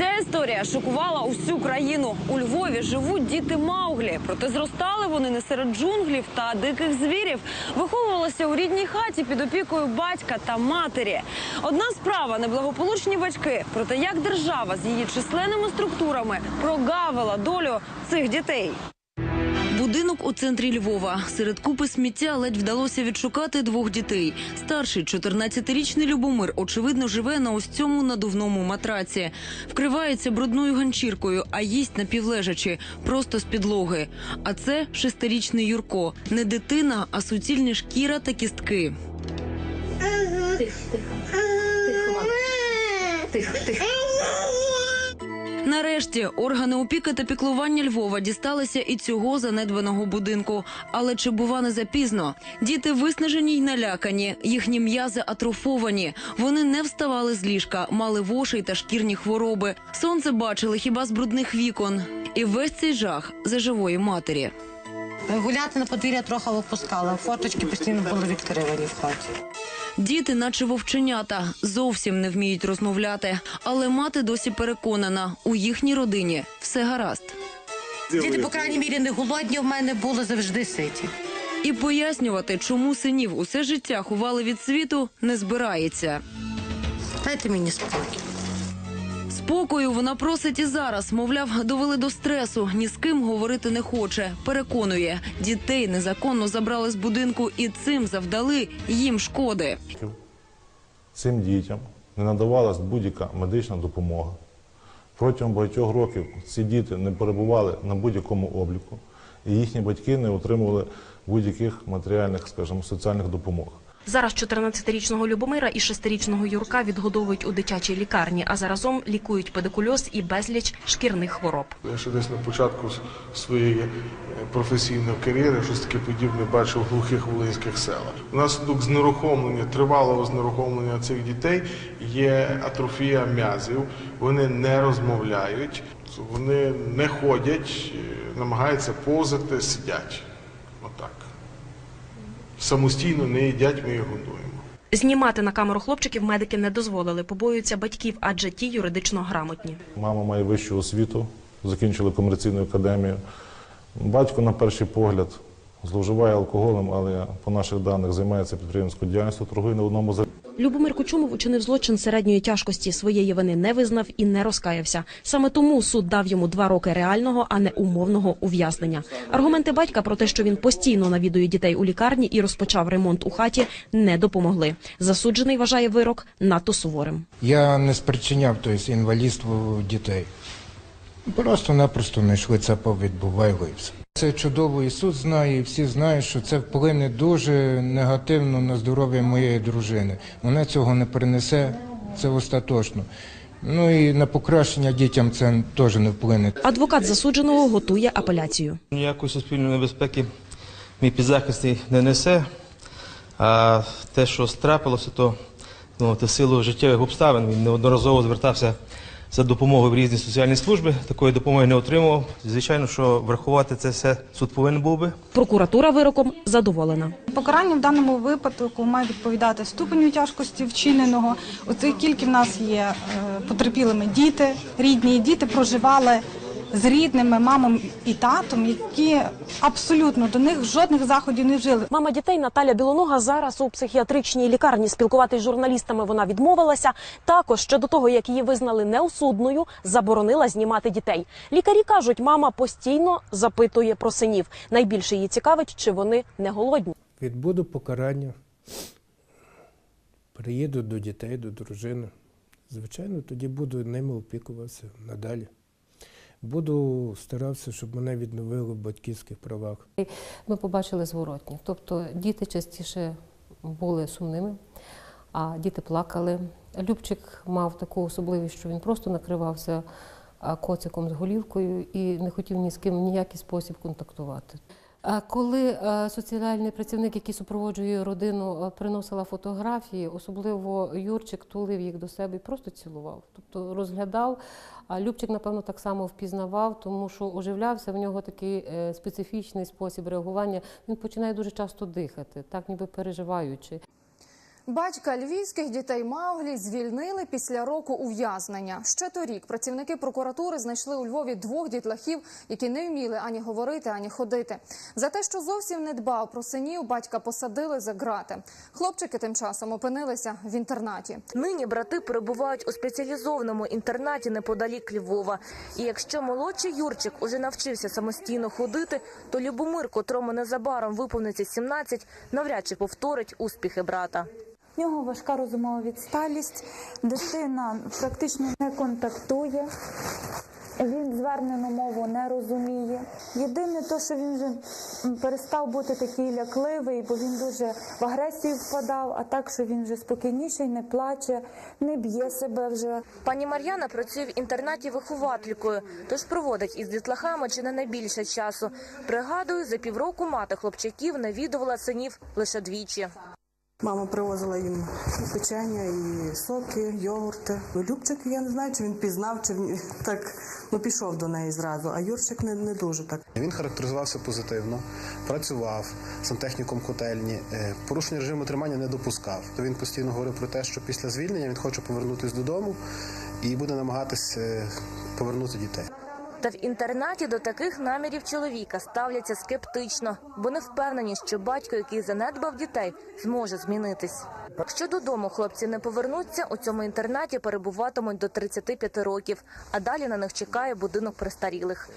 Ця історія шокувала усю країну. У Львові живуть діти Мауглі. Проте зростали вони не серед джунглів та диких звірів. Виховувалися у рідній хаті під опікою батька та матері. Одна справа неблагополучні батьки. Проте як держава з її численними структурами прогавила долю цих дітей. Будинок у центрі Львова. Серед купи сміття ледь вдалося відшукати двох дітей. Старший 14-річний Любомир, очевидно, живе на ось цьому надувному матраці. Вкривається брудною ганчіркою, а їсть напівлежачи, просто з підлоги. А це шестирічний Юрко. Не дитина, а суцільні шкіра та кістки. Тихо, тихо. Тихо, тихо. Нарешті органи опіки та піклування Львова дісталися і цього занедбаного будинку. Але чи бува не запізно? Діти виснажені й налякані, їхні м'язи атрофовані. Вони не вставали з ліжка, мали вошей та шкірні хвороби. Сонце бачили хіба з брудних вікон. І весь цей жах за живої матері. Гуляти на подвір'я трохи випускала, форточки постійно були відкривані в хаті. Діти, наче вовченята, зовсім не вміють розмовляти. Але мати досі переконана, у їхній родині все гаразд. Діти, по крайній мірі, не голодні в мене були завжди ситі. І пояснювати, чому синів усе життя ховали від світу, не збирається. Дайте мені спокій. Спокою вона просить і зараз. Мовляв, довели до стресу. Ні з ким говорити не хоче. Переконує, дітей незаконно забрали з будинку і цим завдали їм шкоди. Цим дітям не надавалась будь-яка медична допомога. Протягом багатьох років ці діти не перебували на будь-якому обліку, і їхні батьки не отримували будь-яких матеріальних, скажімо, соціальних допомог. Зараз 14-річного Любомира і 6-річного Юрка відгодовують у дитячій лікарні, а заразом лікують педикульоз і безліч шкірних хвороб. Я ще десь на початку своєї е, професійної кар'єри щось таке подібне бачив в глухих волинських селах. Внаслідок знерухомлення, тривалого знерухомлення цих дітей є атрофія м'язів. Вони не розмовляють, вони не ходять, е, намагаються повзати, сидять. Самостійно не їдять, ми їх годуємо. Знімати на камеру хлопчиків медики не дозволили, побоюються батьків, адже ті юридично грамотні. Мама має вищу освіту, закінчили комерційну академію. Батько, на перший погляд, зловживає алкоголем, але по наших даних займається підприємською діяльністю, торгує на одному з Любомир Кучумов учинив злочин середньої тяжкості. Своєї вини не визнав і не розкаявся. Саме тому суд дав йому два роки реального, а не умовного ув'язнення. Аргументи батька про те, що він постійно навідує дітей у лікарні і розпочав ремонт у хаті, не допомогли. Засуджений вважає вирок надто суворим. Я не спричиняв тобто, інвалідство дітей. Просто-напросто не йшли повідбувало і все. Це чудово, і суд знає, і всі знають, що це вплине дуже негативно на здоров'я моєї дружини. Вона цього не перенесе, це остаточно. Ну і на покращення дітям це теж не вплине. Адвокат засудженого готує апеляцію. Ніякої суспільної небезпеки мій підзахисний не несе. А те, що страпилося, то ну, силу життєвих обставин він неодноразово звертався за допомогою в різні соціальні служби. Такої допомоги не отримував. Звичайно, що врахувати це все суд повинен був би. Прокуратура вироком задоволена. Покарання в даному випадку має відповідати ступеню тяжкості вчиненого. Оскільки в нас є е, потерпілими діти, рідні діти проживали з рідними мамом і татом, які абсолютно до них жодних заходів не вжили. Мама дітей Наталя Білонога зараз у психіатричній лікарні спілкуватись з журналістами вона відмовилася. Також ще до того, як її визнали неосудною, заборонила знімати дітей. Лікарі кажуть, мама постійно запитує про синів. Найбільше її цікавить, чи вони не голодні. Відбуду покарання. Приїду до дітей, до дружини. Звичайно, тоді буду ними опікуватися надалі. Буду старатися, щоб мене відновили в батьківських правах. Ми побачили зворотні. Тобто діти частіше були сумними, а діти плакали. Любчик мав таку особливість, що він просто накривався коциком з голівкою і не хотів ні з ким ніякий спосіб контактувати. Коли е, соціальний працівник, який супроводжує родину, е, приносила фотографії, особливо Юрчик тулив їх до себе і просто цілував, тобто розглядав. А Любчик, напевно, так само впізнавав, тому що оживлявся в нього такий е, специфічний спосіб реагування. Він починає дуже часто дихати, так ніби переживаючи. Батька львівських дітей Мауглі звільнили після року ув'язнення. Ще торік працівники прокуратури знайшли у Львові двох дітлахів, які не вміли ані говорити, ані ходити. За те, що зовсім не дбав про синів, батька посадили за грати. Хлопчики тим часом опинилися в інтернаті. Нині брати перебувають у спеціалізованому інтернаті неподалік Львова. І якщо молодший Юрчик уже навчився самостійно ходити, то Любомир, котрому незабаром виповниться 17, навряд чи повторить успіхи брата. В нього важка розумова відсталість, дитина практично не контактує, він звернену мову не розуміє. Єдине те, що він вже перестав бути такий лякливий, бо він дуже в агресію впадав, а так, що він вже спокійніший, не плаче, не б'є себе вже. Пані Мар'яна працює в інтернаті вихователькою, тож проводить із дітлахами чи не найбільше часу. Пригадую, за півроку мати хлопчаків навідувала синів лише двічі. Мама привозила їм печення, і соки, йогурти. Ну, Любчик, я не знаю, чи він пізнав, чи він так ну, пішов до неї зразу, а Юрчик не, не дуже так. Він характеризувався позитивно, працював сантехніком котельні, е, порушення режиму тримання не допускав. То він постійно говорив про те, що після звільнення він хоче повернутися додому і буде намагатися е, повернути дітей. Та в інтернаті до таких намірів чоловіка ставляться скептично, бо не впевнені, що батько, який занедбав дітей, зможе змінитись. Якщо додому хлопці не повернуться, у цьому інтернаті перебуватимуть до 35 років, а далі на них чекає будинок престарілих.